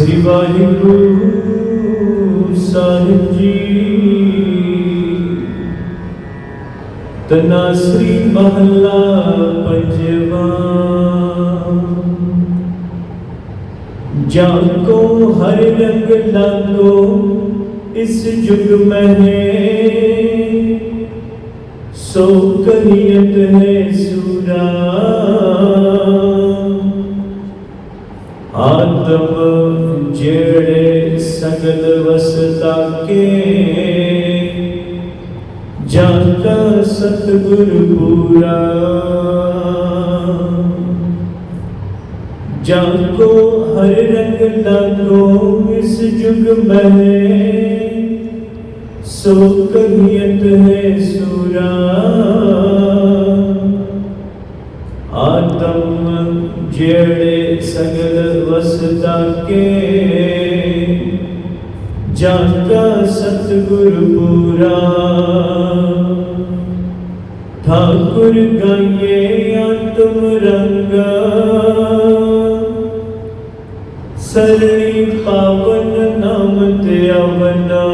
ਸ੍ਰੀ ਵਾਹਿਗੁਰੂ ਸਾਹਿਬ ਜੀ। ਤਨਾ ਸ੍ਰੀ ਮਹੱਲਾ ਪੰਜਵਾ। ਜਾਂ ਕੋ ਹਰ ਰੰਗ ਲਾਗੋ, ਇਸ ਜੁਗ ਮਹਿ। ਸੋ ਕਹੀਤ ਹੈ ਸੂਰਾ। ਆਤਮ ਜਿਹੜੇ ਸਗਲ ਵਸਤਾ ਕੇ, ਜਾਂ ਕਾ ਪੂਰਾ। ਜਾਂ ਕੋ ਹਰ ਰੰਗ ਲਾਗੋ ਇਸ ਜੁਗ ਮਹਿ ਸੋ ਕਹੀਤ ਹੈ ਸੂਰਾ। ਆਤਮ ਜਿਹੜੇ ਸਗਲ ਵਸਦਾ ਕੇ ਜਾਂ ਸਤਿਗੁਰ ਪੂਰਾ। ਠਾਕੁਰ ਗਾਏ ਆਤਮ ਰੰਗ, ਸਰਣੀ ਪਾਵਨ ਨਾਮ ਤੇ ਅਵਨਾ।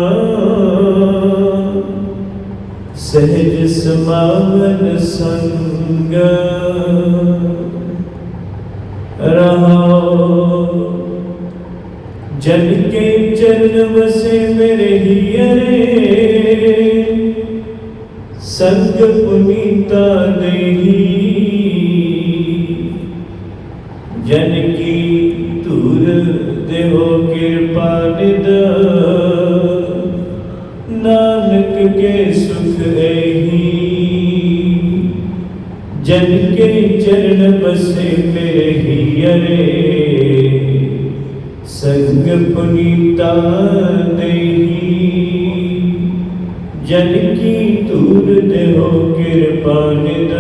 ਸਹਿਜ ਸਮਾਵਨ ਸੰਗ। रहो। के जन्म से मेरे अरे। संग पुनीता नहीं। जन की दूर देहो कृपा निद नानक के सुख एही ਜਨ ਕੇ ਚਰਨ ਬਸੇ ਮੇਰੇ ਹੀਰੇ। ਸੰਗ ਪੁਨੀਤਾ ਨਹੀਂ। ਜਨ ਕੀ ਤੂਰ ਦੇਹੋ ਕਿਰਪਾ ਨਿਦ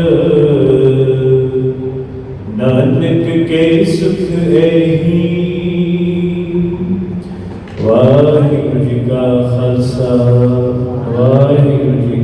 ਨਾਨਕ ਕੇ ਸੁਖ ਇਹੀ ਵਾਹਿਗੁਰੂ ਜੀ ਕਾ ਖਾਲਸਾ, ਵਾਹਿਗੁਰੂ ਜੀ